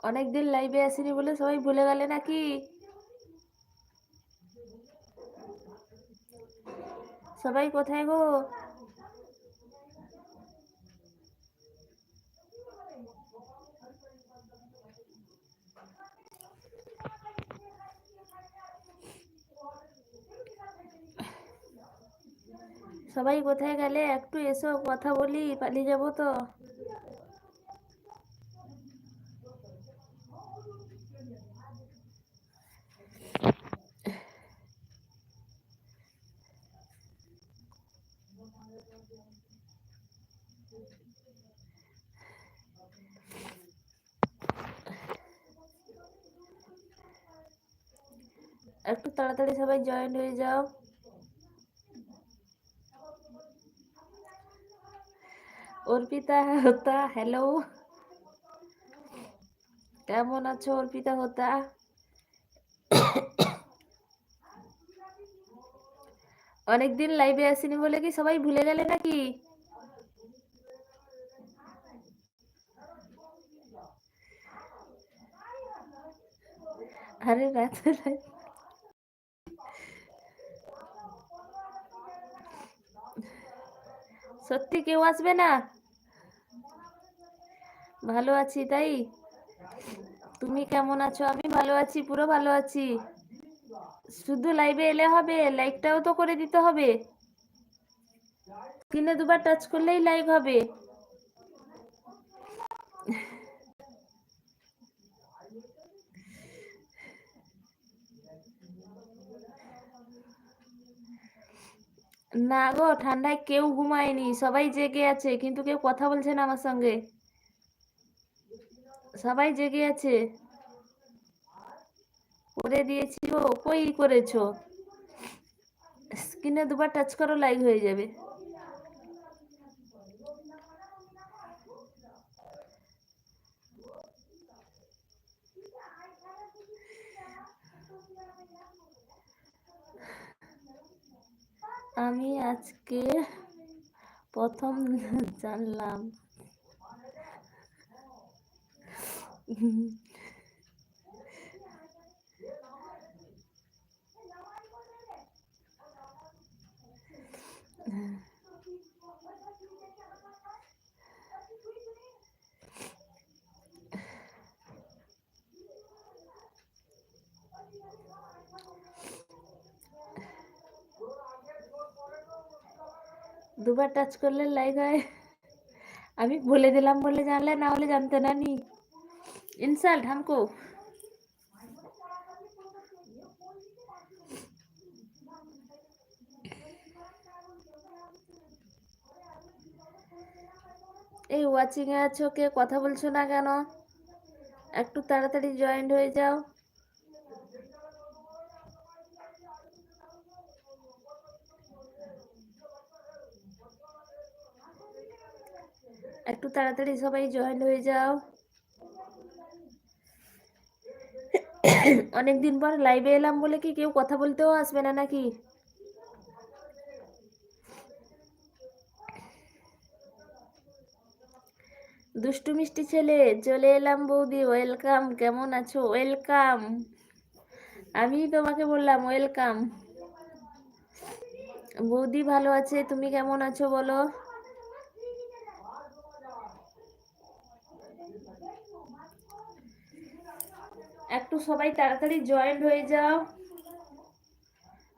অনেকদিন লাইভে আসিনি বলে সবাই ভুলে গেলে নাকি? সবাই কোথায় গো? সবাই কোথায় গেলে? একটু এসো, কথা বলি, পালিয়ে যাব তো। একটু তাড়াতাড়ি সবাই জয়েন হয়ে যাও। অর্পিতা হোতা হ্যালো কেমন আছো অর্পিতা হোতা? অনেকদিন লাইভে আসিনি বলে কি সবাই ভুলে গেলে নাকি? আরে সত্যি কেউ আসবে না? ভালো আছি তাই? তুমি কেমন আছো? আমি ভালো আছি, পুরো ভালো আছি। শুধু লাইভে এলে হবে লাইকটাও তো করে দিতে হবে। স্ক্রিনে দুবার টাচ করলেই লাইক হবে। না গো, ঠান্ডায় কেউ ঘুমায়নি, সবাই জেগে আছে, কিন্তু কেউ কথা বলছে না আমার সঙ্গে। সবাই জেগে আছে। করে দিয়েছি গো কই করেছ। স্ক্রিনে দুবার টাচ করো লাইক হয়ে যাবে। আমি আজকে প্রথম জানলাম। দুবার টাচ করলে লাইক হয়। আমি বলে দিলাম বলে জানলে, না হলে জানতে না নি ইনসাল্ট হামকো। এই ওয়াচিং এ আছো, কে কথা বলছো না কেন? একটু তাড়াতাড়ি জয়েন্ট হয়ে যাও। একটু তাড়াতাড়ি সবাই জয়েন হয়ে যাও। অনেকদিন পর লাইভে এলাম বলে কি কেউ কথা বলতেও আসবে না নাকি? দুষ্টু মিষ্টি ছেলে, চলে এলাম বৌদি ওয়েলকাম কেমন আছো? ওয়েলকাম আমি তোমাকে বললাম ওয়েলকাম বৌদি ভালো আছে, তুমি কেমন আছো বলো? একটু সবাই তাড়াতাড়ি জয়েন্ট হয়ে যাও।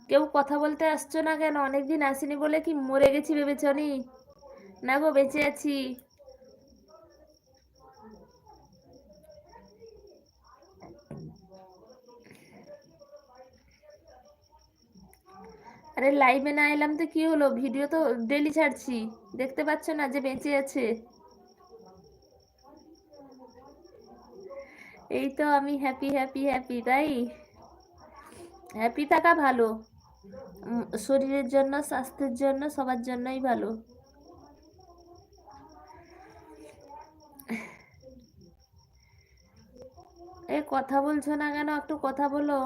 কেউ কথা বলতে আসছো না কেন? অনেকদিন আসিনি বলে কি মরে গেছি ভেবেছনি না? গো, বেঁচে আছি। আরে লাইভে না এলাম তো কি হলো? ভিডিও তো ডেলি ছাড়ছি। দেখতে পাচ্ছ না যে বেঁচে আছে। এই তো আমি হ্যাপি হ্যাপি হ্যাপি তাই? হ্যাপি থাকা ভালো। শরীরের জন্য, স্বাস্থ্যের জন্য, সবার জন্যই ভালো। এ, কথা বলছো না কেন? একটু কথা বলো।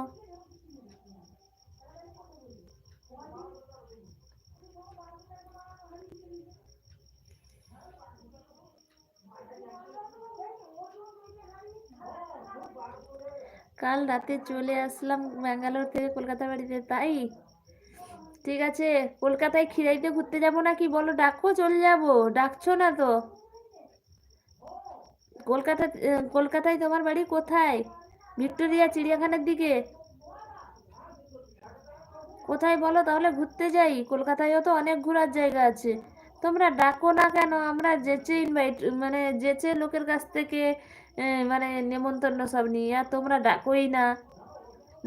কাল রাতে চলে আসলাম ব্যাঙ্গালোর থেকে কলকাতা বাড়িতে, তাই? ঠিক আছে, কলকাতায় খিরাইতে ঘুরতে যাব নাকি? বলো, ডাকো, চলে যাব। ডাকছো না তো। কলকাতা, কলকাতায় তোমার বাড়ি কোথায়? ভিক্টোরিয়া চিড়িয়াখানার দিকে। কোথায় বলো? তাহলে ঘুরতে যাই। কলকাতায়ও তো অনেক ঘোরার জায়গা আছে। তোমরা ডাকো না কেন? আমরা যেচে ইনভাইট মানে যেচে লোকের কাছ থেকে মানে নেমন্তন্ন সব নিই। আর তোমরা ডাকোই না।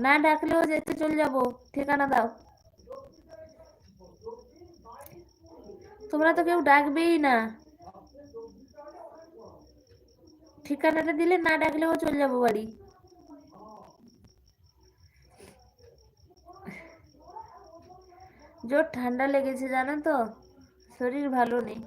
না ডাকলেও যেতে চলে যাব। ঠিকানা দাও। তোমরা তো কেউ ডাকবেই না। ঠিকানাটা দিলে না ডাকলেও চলে যাব বাড়ি। জোর ঠান্ডা লেগেছে, জানো তো? শরীর ভালো নেই।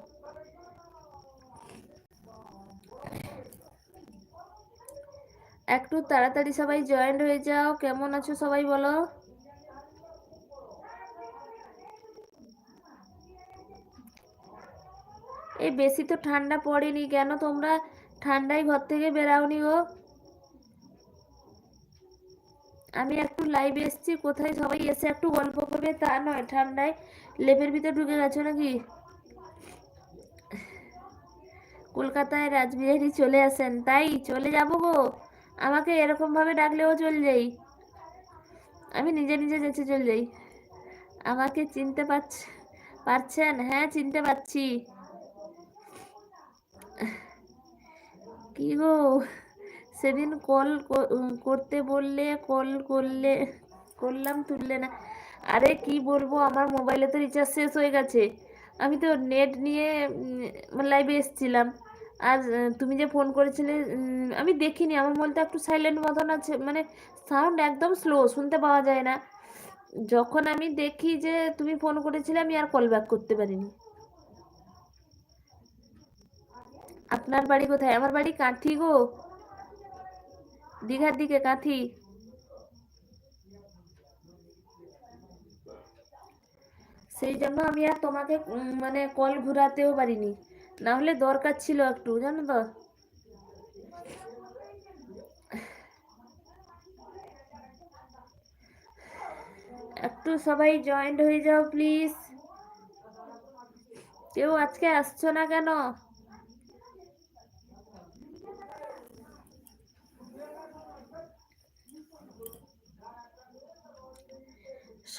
একটু তাড়াতাড়ি সবাই জয়েন্ট হয়ে যাও। কেমন আছো সবাই বলো? এই বেশি তো ঠান্ডা পড়েনি কেন? তোমরা ঠান্ডায় ঘর থেকে বেরাওনি গো। আমি একটু লাইভে এসেছি। কোথায় সবাই এসে একটু গল্প করবে? তা নয়, ঠান্ডায় লেপের ভিতরে ঢুকে গেছো নাকি? কলকাতায় রাজবিহারী চলে আসেন, তাই চলে যাব গো। আমাকে এরকম ভাবে ডাকলেও চলে যাই। আমি নিজে নিজে যেতে চলে যাই। আমাকে চিনতে পারছ, পারছেন? হ্যাঁ চিনতে পারছি। কি গো? সেদিন কল করতে বললে, কল করলে, করলাম, তুললে না। আরে কি বলব, আমার মোবাইলে তো রিচার্জ শেষ হয়ে গেছে। আমি তো নেট নিয়ে লাইভে এসেছিলাম। আর তুমি যে ফোন করেছিলে আমি দেখিনি। আমার মোবাইলটা একটু সাইলেন্ট মতন আছে। মানে সাউন্ড একদম স্লো শুনতে পাওয়া যায় না। যখন আমি দেখি যে তুমি ফোন করেছিলে, আমি আর কল ব্যাক করতে পারিনি। আপনার বাড়ি কোথায়? আমার বাড়ি কাঁথি গো। দীঘার দিকে, কাঁথি। সেই জন্য আমি আর তোমাকে মানে কল ঘুরাতেও পারিনি। না হলে দরকার ছিল একটু, জানো তো? একটু সবাই জয়েন্ট হয়ে যাও প্লিজ কেউ আজকে আসছো না কেন?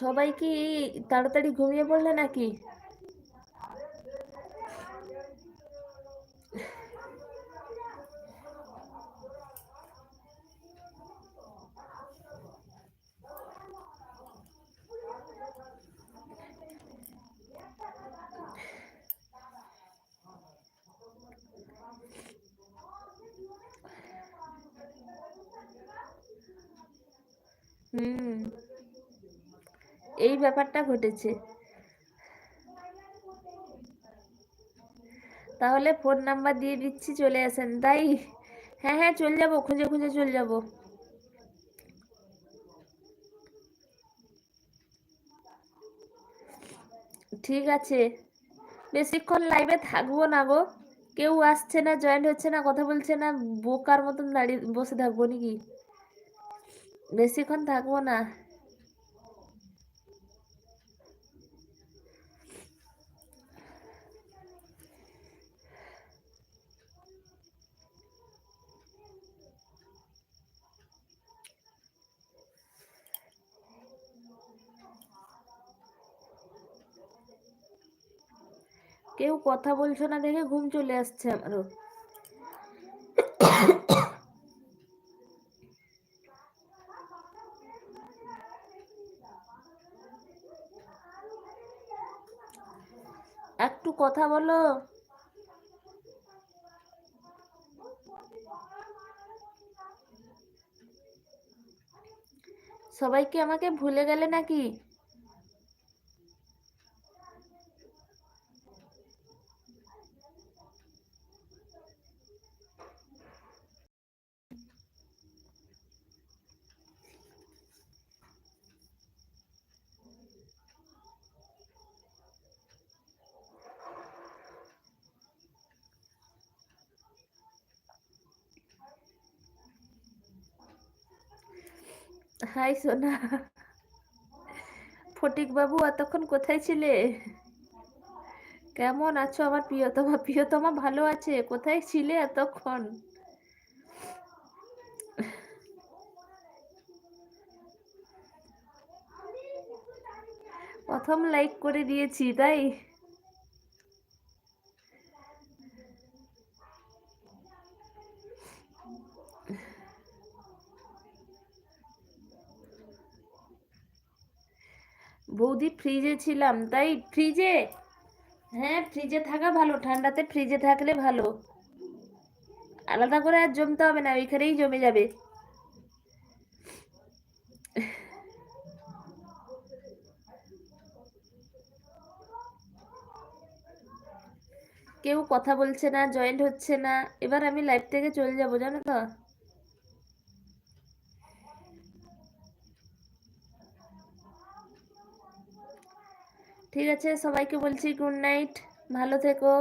সবাই কি তাড়াতাড়ি ঘুমিয়ে পড়লে নাকি হুম এই ব্যাপারটা ঘটেছে। তাহলে ফোন নাম্বার দিয়ে দিচ্ছি, চলে আসেন। তাই? হ্যাঁ হ্যাঁ চলে যাব, খুঁজে খুঁজে চলে যাব। ঠিক আছে। বেশিক্ষণ লাইভে থাকব না গো। কেউ আসছে না জয়েন্ট হচ্ছে না, কথা বলছে না, বোকার মতন দাঁড়িয়ে বসে থাকব নাকি? বেশিক্ষণ থাকব না কেউ কথা বলছো না দেখে ঘুম চলে আসছে আমারও। একটু কথা বলো। সবাই কি আমাকে ভুলে গেলে নাকি? হাই সোনা। ফটিক বাবু এতক্ষণ কোথায় ছিলে? কেমন আছো আমার প্রিয়তমা? প্রিয়তমা ভালো আছে, কোথায় ছিলে এতক্ষণ? প্রথম লাইক করে দিয়েছি, তাই? বৌদি ফ্রিজে ছিলাম, তাই ফ্রিজে হ্যাঁ ফ্রিজে থাকা ভালো, ঠান্ডাতে ফ্রিজে থাকলে ভালো। আলাদা করে আর জমতে হবে না, ওইখানেই জমে যাবে। কেউ কথা বলছে না জয়েন্ট হচ্ছে না, এবার আমি লাইভ থেকে চলে যাব, জানো তো? ঠিক আছে সবাইকে বলছি গুড নাইট ভালো থেকো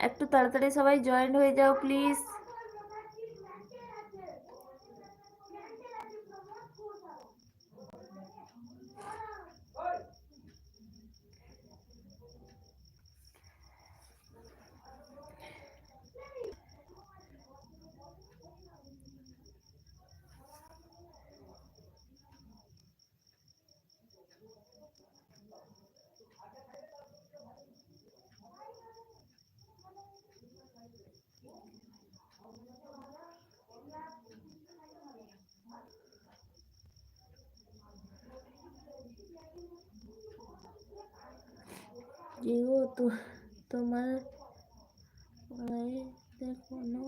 একটু তাড়াতাড়ি সবাই জয়েন হয়ে যাও প্লিজ জিও তোমার কোনো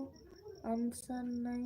আনসার নাই